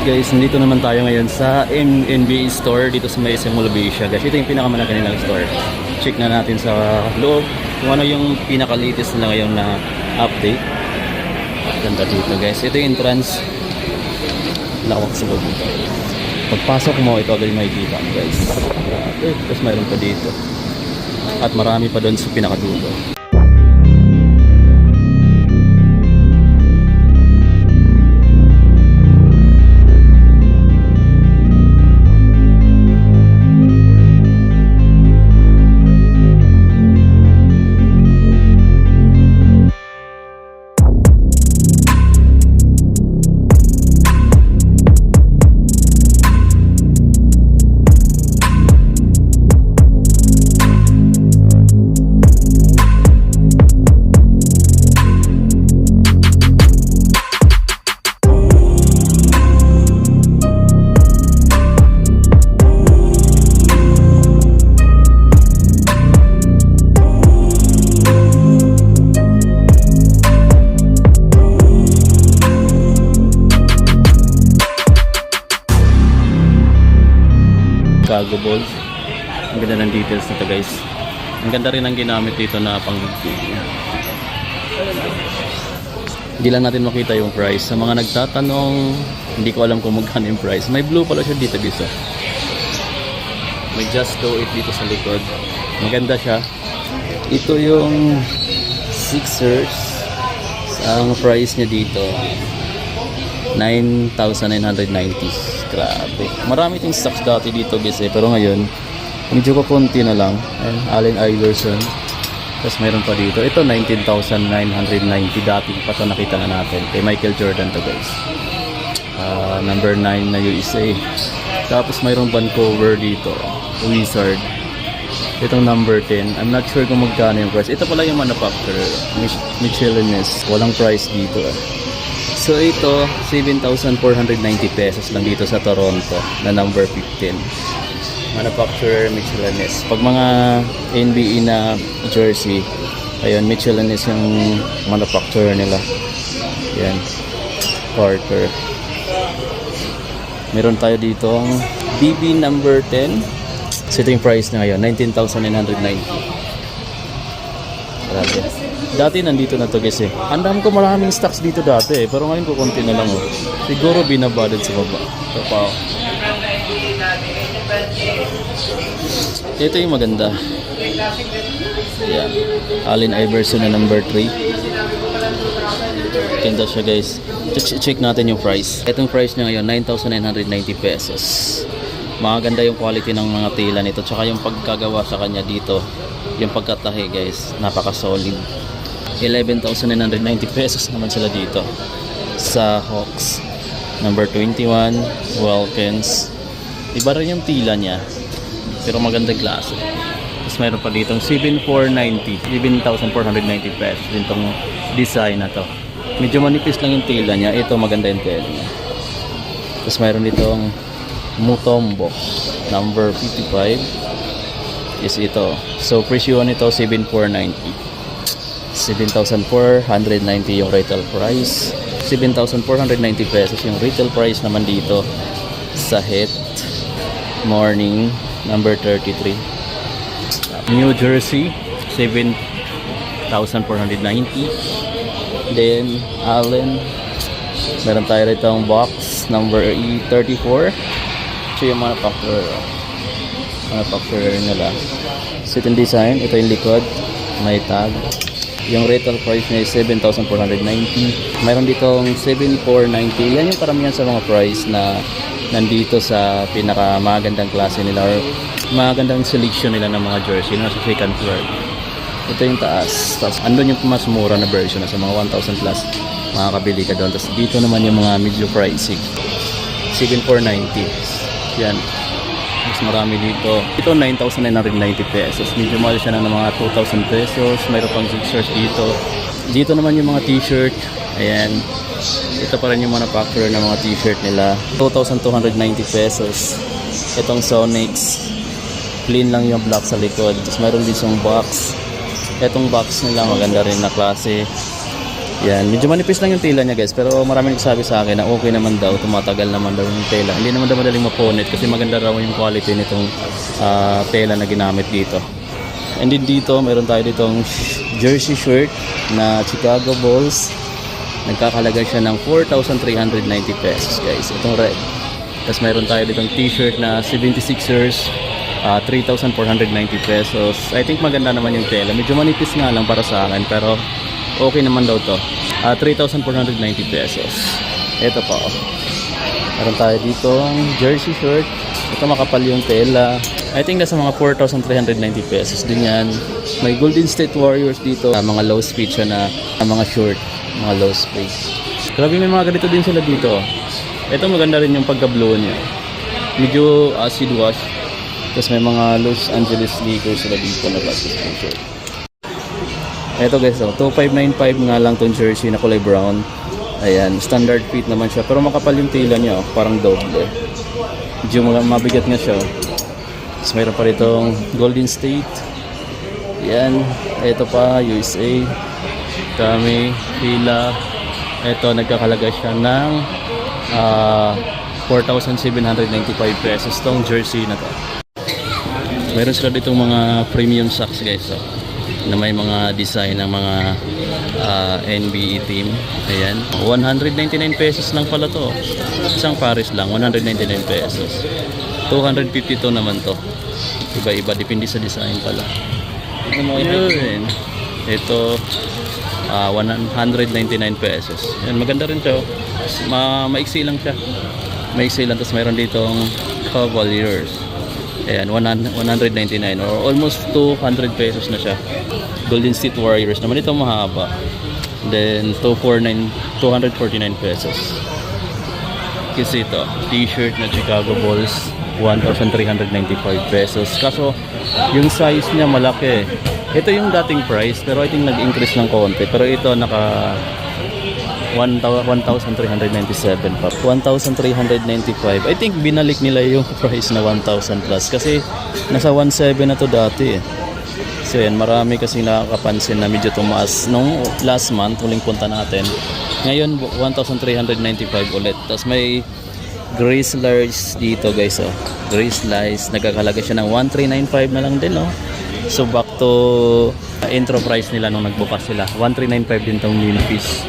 guys, nandito naman tayo ngayon sa M NBA store dito sa may SM Asia. Guys, ito yung pinakamalaki nilang store. Check na natin sa loob kung ano yung pinaka-latest nila ngayon na update. Ganda dito guys. Ito yung entrance. Lawak sa loob dito. Pagpasok mo, ito agad makikita guys. Grabe. Tapos mayroon pa dito. At marami pa doon sa pinakadulo. Balls. Ang ganda ng details nito guys. Ang ganda rin ang ginamit dito na pang Hindi lang natin makita yung price. Sa mga nagtatanong, hindi ko alam kung magkano yung price. May blue pala siya dito guys. oh. May just do it dito sa likod. Maganda siya. Ito yung Sixers. Ang price niya dito 9,990. Grabe. Marami ting stocks dati dito guys eh. Pero ngayon, medyo kakunti na lang. Ayan, Allen Iverson. Tapos mayroon pa dito. Ito 19,990 dati pa ito nakita na natin. Kay Michael Jordan to guys. Ah, number 9 na USA. Tapos mayroong Vancouver dito. Wizard. Itong number 10. I'm not sure kung magkano yung price. Ito pala yung manufacturer. Mich- Michelinist. Walang price dito eh. So ito, 7,490 pesos lang dito sa Toronto na number 15. Manufacturer Michelinist. Pag mga NBA na jersey, ayun, Michelinist yung manufacturer nila. Yan. Carter. Meron tayo dito ang BB number 10. So price na ngayon, 19,990. Grabe. Dati nandito na to guys eh. Andam ko maraming stocks dito dati eh. Pero ngayon ko konti na lang oh. Siguro binabaded sa baba. Ito pa oh. Ito yung maganda. Yan. Allen Iverson na number 3. Ganda siya guys. Check, natin yung price. Itong price niya ngayon, 9,990 pesos. Maganda yung quality ng mga tela nito. Tsaka yung pagkagawa sa kanya dito. Yung pagkatahi guys. Napaka-solid. 11,990 pesos naman sila dito. Sa Hawks. Number 21. Wilkins. Iba rin yung tila niya. Pero maganda klase. Tapos mayroon pa ditong 7,490. 7,490 pesos. Itong design na to. Medyo manipis lang yung tela niya. Ito maganda yung tela niya. Tapos mayroon ditong Mutombo. Number 55 is ito. So presyo nito 7,490. 7,490 yung retail price. 7,490 pesos yung retail price naman dito sa hit morning number 33 New Jersey 7,490 then Allen. Meron tayo rito ang box number E34 ito yung manufacturer manufacturer nila. Sit and design ito yung likod may tag yung retail price niya is 7,490 mayroon ditong 7,490 yan yung karamihan sa mga price na nandito sa pinaka magandang klase nila or magandang selection nila ng mga jersey na sa second floor ito yung taas. Tapos andun yung mas mura na version na sa mga 1,000 plus makakabili ka doon. Tapos dito naman yung mga medyo pricey 7,490 yan mas marami dito. Ito 9,990 pesos. Medyo mahal siya ng mga 2,000 pesos. Mayroon pang Sixers dito. Dito naman yung mga t-shirt. Ayan. Ito pa rin yung manufacturer ng mga t-shirt nila. 2,290 pesos. Itong Sonics. Clean lang yung black sa likod. Tapos mayroon din yung box. Itong box nila maganda rin na klase Yan, medyo manipis lang yung tela niya guys, pero maraming nagsabi sa akin na okay naman daw, tumatagal naman daw yung tela. Hindi naman daw madaling mapunit kasi maganda raw yung quality nitong ah, tela na ginamit dito. And then dito, meron tayo ditong jersey shirt na Chicago Bulls. Nagkakalaga siya ng 4,390 pesos guys. Itong red. Tapos meron tayo ditong t-shirt na 76ers. ah 3,490 pesos. I think maganda naman yung tela. Medyo manipis nga lang para sa akin pero okay naman daw to. Ah 3,490 pesos. Ito pa. oh. Meron tayo dito jersey shirt. Ito makapal yung tela. I think nasa mga 4,390 pesos din yan. May Golden State Warriors dito. Ah, mga low speed siya na ah, mga short. Mga low speed. Grabe may mga ganito din sila dito. Ito maganda rin yung pagka-blue niya. Medyo acid wash. Tapos may mga Los Angeles Lakers sila dito na plastic t-shirt. Ito guys, oh, 2595 nga lang tong jersey na kulay brown. Ayan, standard fit naman siya. Pero makapal yung tila niya, oh, parang doble. Medyo mabigat nga siya. oh. Tapos mayroon pa ritong Golden State. Yan, ito pa, USA. Kami, Fila. Ito, nagkakalaga siya ng ah 4,795 pesos tong jersey na to. Meron sila ditong mga premium socks guys. Oh, na may mga design ng mga ah, NBA team. Ayan. 199 pesos lang pala to. Isang pares lang. 199 pesos. 252 naman to. Iba-iba. Depende sa design pala. Yun. Ito. ah 199 pesos. Yan, maganda rin siya. oh. Ma maiksi lang siya. Maiksi lang. Tapos mayroon ditong Cavaliers. Ayan, 100 199 or almost 200 pesos na siya. Golden State Warriors naman ito mahaba. Then 249 249 pesos. Kasi ito, t-shirt na Chicago Bulls 1,395 pesos. Kaso yung size niya malaki. Ito yung dating price pero I think nag-increase ng konti. Pero ito naka 1,397 pa. 1,395. I think binalik nila yung price na 1,000 plus kasi nasa 1,700 na to dati eh. So yan, marami kasi nakakapansin na medyo tumaas nung last month, huling punta natin. Ngayon, 1,395 ulit. Tapos may Grace Lars dito guys oh. Grace Lars, nagkakalaga siya ng 1,395 na lang din oh. So back to intro price nila nung nagbukas sila. 1,395 din tong mini piece.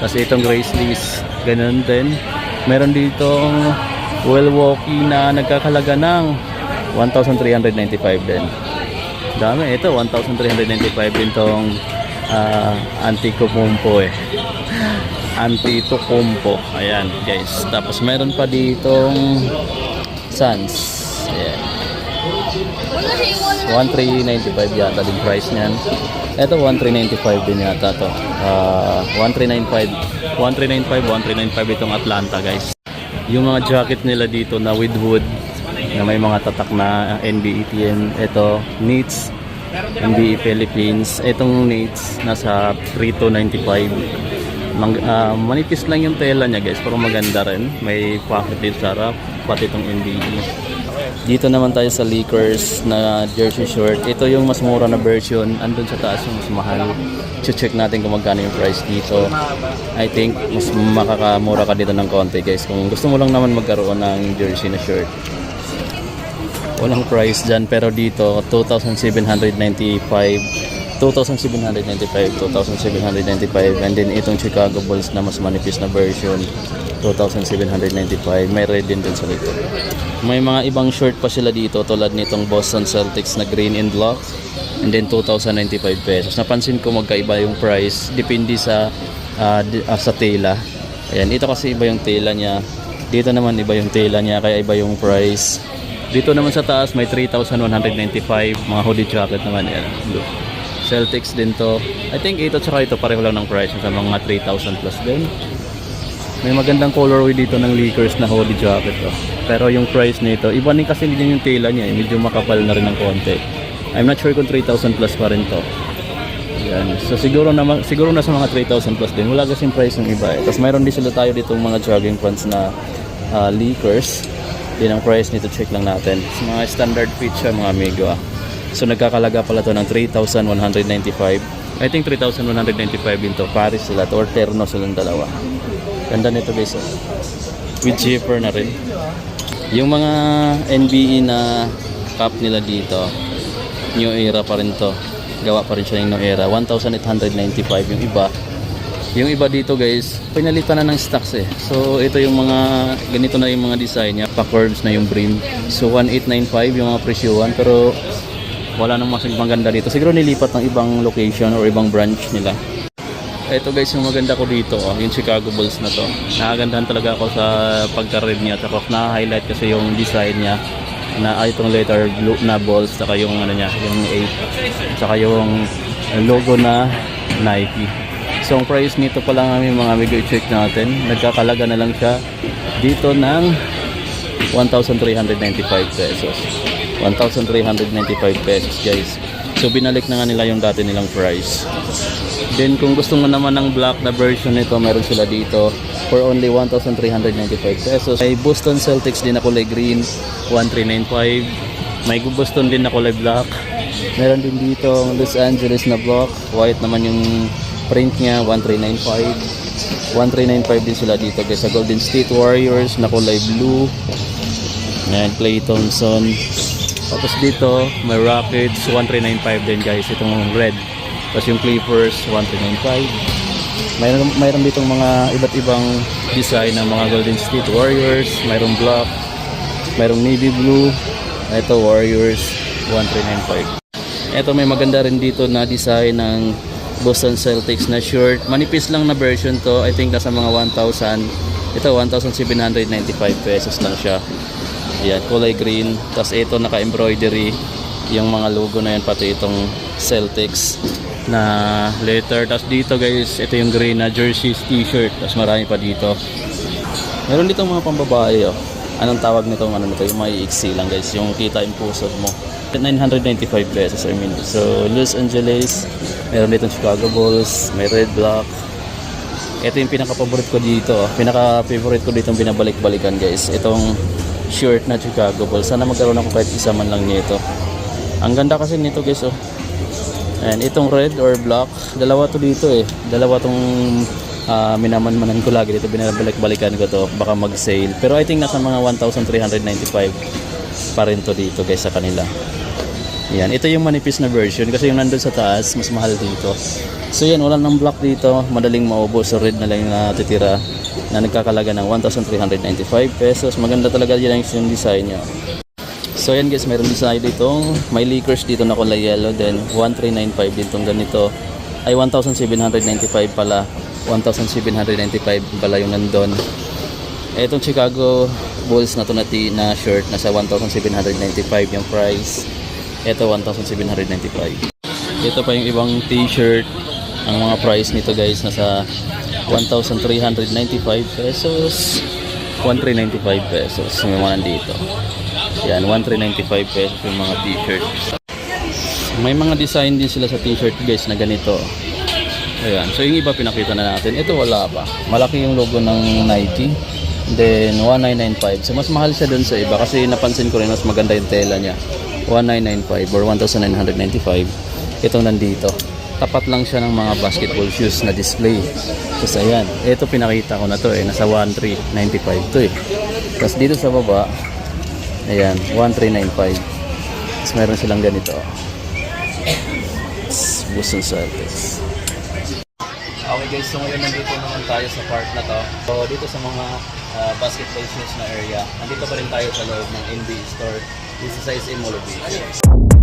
Tapos itong Grace Lars, ganun din. Meron ditong Milwaukee na nagkakalaga ng 1,395 din. Dami. Ito, 1,395 din tong uh, Antico-Pumpo eh. Antitokounmpo. Ayan, guys. Tapos meron pa ditong Suns. Ayan. 1,395 yata din price niyan. Ito 1,395 din yata to. Ah, 1,395 1,395 1,395 itong Atlanta guys. Yung mga jacket nila dito na with hood na may mga tatak na team. Ito, Knicks, NBA Philippines. Itong Knicks nasa 3,295. Mang, ah, manipis lang yung tela niya guys pero maganda rin. May pocket din sa harap pati itong NBA. Dito naman tayo sa Lakers na jersey short. Ito yung mas mura na version. Andun sa taas yung mas mahal. Check natin kung magkano yung price dito. I think mas makakamura ka dito ng konti guys. Kung gusto mo lang naman magkaroon ng jersey na shirt. Walang price dyan pero dito 2,795 2,795 2,795 and then itong Chicago Bulls na mas manipis na version 2,795 may red din dun sa dito may mga ibang short pa sila dito tulad nitong Boston Celtics na green and black and then 2,095 pesos. Napansin ko magkaiba yung price depende sa ah, sa tela. Ayan ito kasi iba yung tela niya. Dito naman iba yung tela niya kaya iba yung price. Dito naman sa taas may 3,195 mga hoodie jacket naman yan Look. Celtics din to. I think ito tsaka ito pareho lang ng price sa mga 3,000 plus din. May magandang colorway dito ng Lakers na hoodie jacket to. Pero yung price nito, iba din kasi din yung tela niya, eh. medyo makapal na rin ng konti. I'm not sure kung 3,000 plus pa rin to. Yan. So siguro na siguro na sa mga 3,000 plus din. Wala kasing price ng iba. Eh. Tapos mayroon din sila tayo dito mga jogging pants na ah, Lakers. Din ang price nito check lang natin. Sa mga standard fit siya mga amigo ah. So nagkakalaga pala to ng 3,195. I think 3,195 din to. Paris sila to or Terno silang dalawa. Ganda nito guys. oh. With zipper na rin. Yung mga NBE na cup nila dito, new era pa rin to. Gawa pa rin siya ng new era. 1,895 yung iba. Yung iba dito guys, pinalitan na ng stocks eh. So ito yung mga, ganito na yung mga design niya. Pa-curves na yung brim. So 1,895 yung mga presyuhan. Pero wala nang mas maganda dito. Siguro nilipat ng ibang location or ibang branch nila. Ito guys, yung maganda ko dito, oh, yung Chicago Bulls na to. Nakagandahan talaga ako sa pagka-red niya. Tapos na-highlight kasi yung design niya na ay itong letter blue na balls saka yung ano niya, yung 8 saka yung logo na Nike. So ang price nito pa lang namin mga amigo i-check natin. Nagkakalaga na lang siya dito ng 1,395 pesos. 1,395 pesos guys. So binalik na nga nila yung dati nilang price. Then kung gusto mo naman ng black na version nito, meron sila dito for only 1,395 pesos. May Boston Celtics din na kulay green, 1,395. May Boston din na kulay black. Meron din dito ang Los Angeles na block, white naman yung print niya, 1,395. 1,395 din sila dito guys sa Golden State Warriors na kulay blue. Ayan, Clay Thompson. Tapos dito, may Rockets, 1395 din guys, itong red. Tapos yung Clippers, 1395. Mayroon, mayroon ditong mga iba't ibang design ng mga Golden State Warriors. Mayroong black, mayroong navy blue. Ito, Warriors, 1395. Ito, may maganda rin dito na design ng Boston Celtics na shirt. Manipis lang na version to. I think nasa mga 1,000. Ito, 1,795 pesos lang siya. Yan, kulay green. Tapos ito naka-embroidery yung mga logo na yan pati itong Celtics na letter. Tapos dito guys, ito yung green na jerseys t-shirt. Tapos marami pa dito. Meron dito mga pambabae oh. Anong tawag nito? Ano nito? Yung may iksi lang guys. Yung kita yung pusod mo. 995 pesos I mean. So Los Angeles, meron dito Chicago Bulls, may red black, ito yung pinaka-favorite ko dito. Pinaka-favorite ko dito yung binabalik-balikan guys. Itong shirt na Chicago Bulls. Sana magkaroon ako kahit isa man lang nito. Ang ganda kasi nito guys oh. And itong red or black, dalawa to dito eh. Dalawa tong uh, minamanmanan ko lagi dito. Binabalik-balikan ko to. Baka mag-sale. Pero I think nasa mga 1,395 pa rin to dito guys sa kanila. Yan, ito yung manipis na version kasi yung nandun sa taas, mas mahal dito. So yan, wala nang black dito, madaling maubos. So red na lang yung natitira na nagkakalaga ng 1,395 pesos. Maganda talaga yan yung design niya. So yan guys, mayroon design ditong may liquors dito na kulay yellow then 1,395 din tong ganito. Ay 1,795 pala. 1,795 pala yung nandun. Etong Chicago Bulls na to na, na shirt nasa 1,795 yung price. Ito 1,795. Ito pa yung ibang t-shirt. Ang mga price nito guys nasa 1,395 pesos. 1,395 pesos yung mga nandito. Yan, 1,395 pesos yung mga t-shirt. May mga design din sila sa t-shirt guys na ganito. Ayan. So yung iba pinakita na natin. Ito wala pa. Malaki yung logo ng Nike. Then 1995. So mas mahal siya dun sa iba kasi napansin ko rin mas maganda yung tela niya. 1995 or 1995. Itong nandito. Tapat lang siya ng mga basketball shoes na display. Tapos ayan. Ito pinakita ko na to eh. Nasa 1395 to eh. Tapos dito sa baba. Ayan. 1395. Tapos meron silang ganito. Boston Celtics. Okay guys, so ngayon nandito naman tayo sa park na to. So dito sa mga ah, basketball shoes na area, nandito pa rin tayo sa loob ng NBA store dito sa SM Mall.